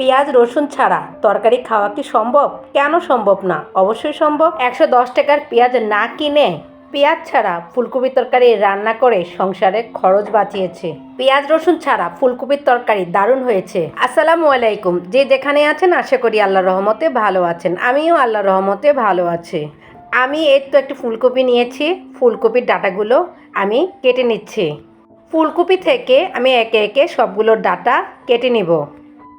পেঁয়াজ, রসুন ছাড়া তরকারি খাওয়া কি সম্ভব? কেন সম্ভব না? অবশ্যই সম্ভব। একশো দশ টাকার পেঁয়াজ না কিনে পেঁয়াজ ছাড়া ফুলকপির তরকারি রান্না করে সংসারে খরচ বাঁচিয়েছে। পেঁয়াজ, রসুন ছাড়া ফুলকপির তরকারি দারুণ হয়েছে। আসসালামু আলাইকুম। যে যেখানে আছেন, আশা করি আল্লাহ রহমতে ভালো আছেন। আমিও আল্লাহ রহমতে ভালো আছি। আমি এর তো একটু ফুলকপি নিয়েছি। ফুলকপির ডাটাগুলো আমি কেটে নিচ্ছি। ফুলকপি থেকে আমি একে একে সবগুলোর ডাটা কেটে নিব।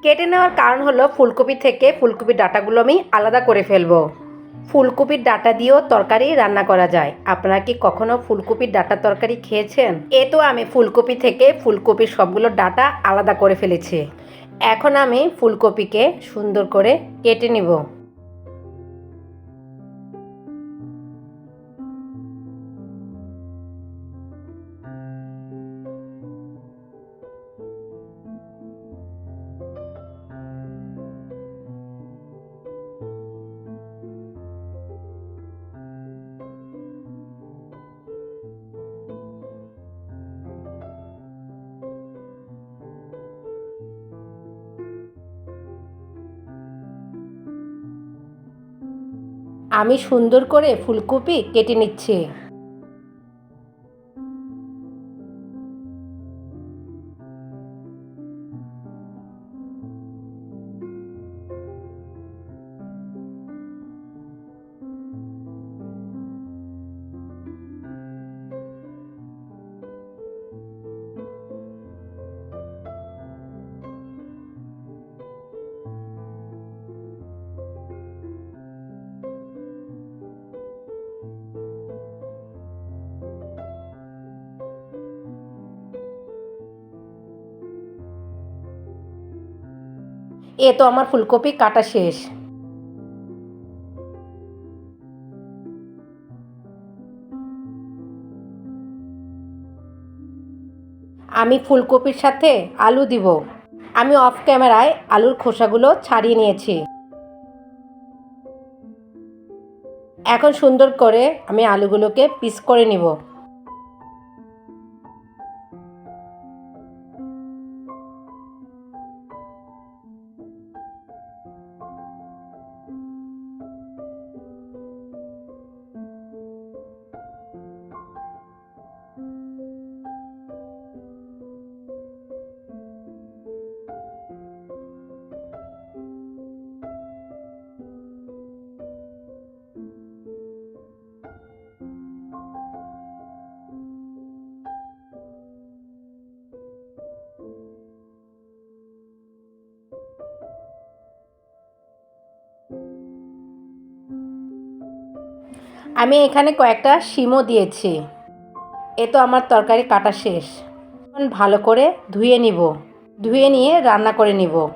কেটে নেওয়ার কারণ হলো ফুলকপি থেকে ফুলকপির ডাটাগুলো আমি আলাদা করে ফেলব। ফুলকপির ডাটা দিয়েও তরকারি রান্না করা যায়। আপনারা কি কখনো ফুলকপির ডাটা তরকারি খেয়েছেন? এ তো আমি ফুলকপি থেকে ফুলকপির সবগুলো ডাটা আলাদা করে ফেলেছি। এখন আমি ফুলকপিকে সুন্দর করে কেটে নিব। আমি সুন্দর করে ফুলকপি কেটে নিচ্ছি। এ তো আমার ফুলকপি কাটা শেষ। আমি ফুলকপির সাথে আলু দিব। আমি অফ ক্যামেরায় আলুর খোসাগুলো ছাড়িয়ে নিয়েছি। এখন সুন্দর করে আমি আলুগুলোকে পিস করে নিব। আমি এখানে কয়েকটা শিমও দিয়েছি। এ তো আমার তরকারি কাটা শেষ। ভালো করে ধুয়ে নিব। ধুয়ে নিয়ে রান্না করে নিব।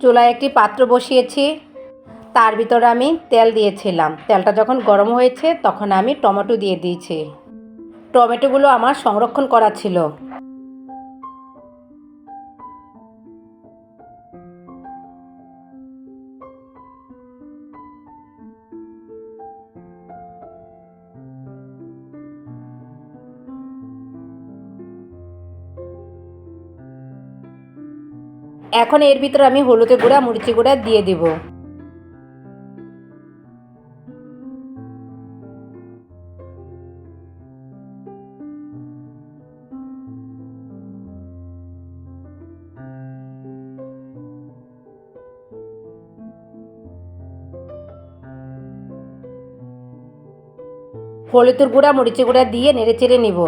চুলায় একটি পাত্র বসিয়েছি। তার ভিতরে আমি তেল দিয়েছিলাম। তেলটা যখন গরম হয়েছে তখন আমি টমেটো দিয়ে দিয়েছি। টমেটোগুলো আমার সংরক্ষণ করা ছিল। এখন এর ভিতরে আমি হলুদের গুঁড়া মরিচি গুঁড়া দিয়ে দিব। হলুদের গুঁড়া মরিচি গুঁড়া দিয়ে নেড়ে চেড়ে নিব।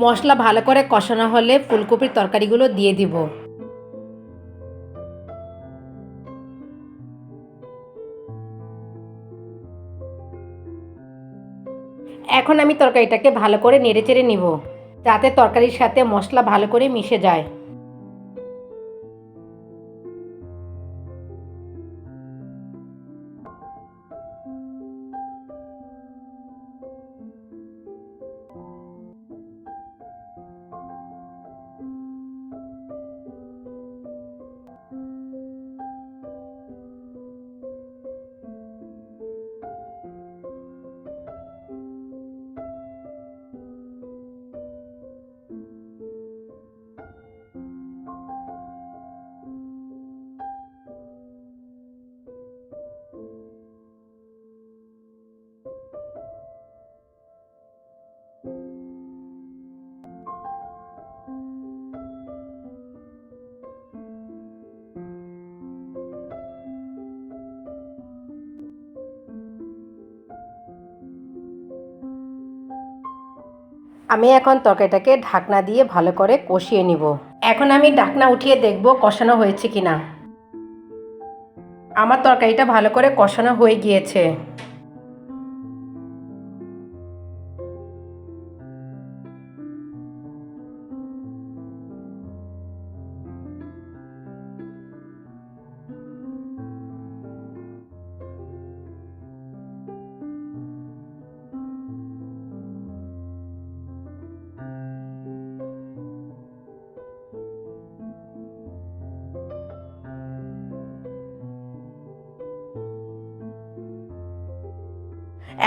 মশলা ভালো করে কষানো হলে ফুলকপির তরকারিগুলো দিয়ে দিব। এখন আমি তরকারিটাকে ভালো করে নেড়ে চেড়ে নিব, যাতে তরকারির সাথে মশলা ভালো করে মিশে যায়। আমি এখন তরকারিটাকে ঢাকনা দিয়ে ভালো করে কষিয়ে নিব। এখন আমি ঢাকনা উঠিয়ে দেখব কষানো হয়েছে কিনা। আমার তরকারিটা ভালো করে কষানো হয়ে গিয়েছে।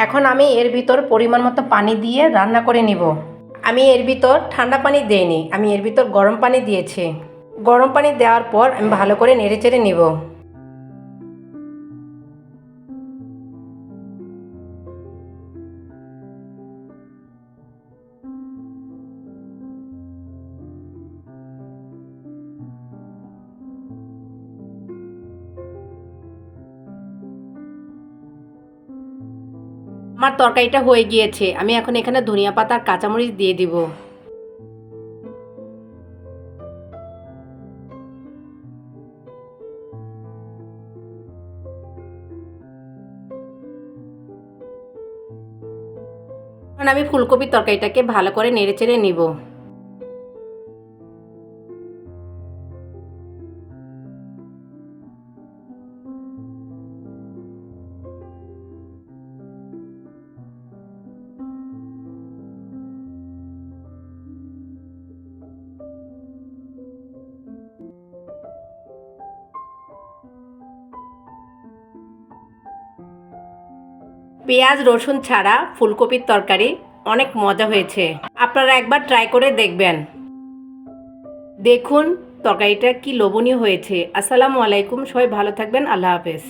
এখন আমি এর ভিতর পরিমাণ মতো পানি দিয়ে রান্না করে নিব। আমি এর ভিতর ঠান্ডা পানি দেইনি, আমি এর ভিতর গরম পানি দিয়েছি। গরম পানি দেওয়ার পর আমি ভালো করে নেড়ে চেড়ে নিব। আমার তরকারিটা হয়ে গিয়েছে, আমি এখন এখানে ধনিয়া পাতা আর কাঁচামরিচ দিয়ে দিব। আমি ফুলকপির তরকারিটাকে ভালো করে নেড়ে চেড়ে নিব। পেঁয়াজ, রসুন ছাড়া ফুলকপির তরকারি অনেক মজা হয়েছে। আপনারা একবার ট্রাই করে দেখবেন। দেখুন, তরকারিটা কি লোভনীয় হয়েছে। আসসালামু আলাইকুম, সবাই ভালো থাকবেন, আল্লাহ হাফেজ।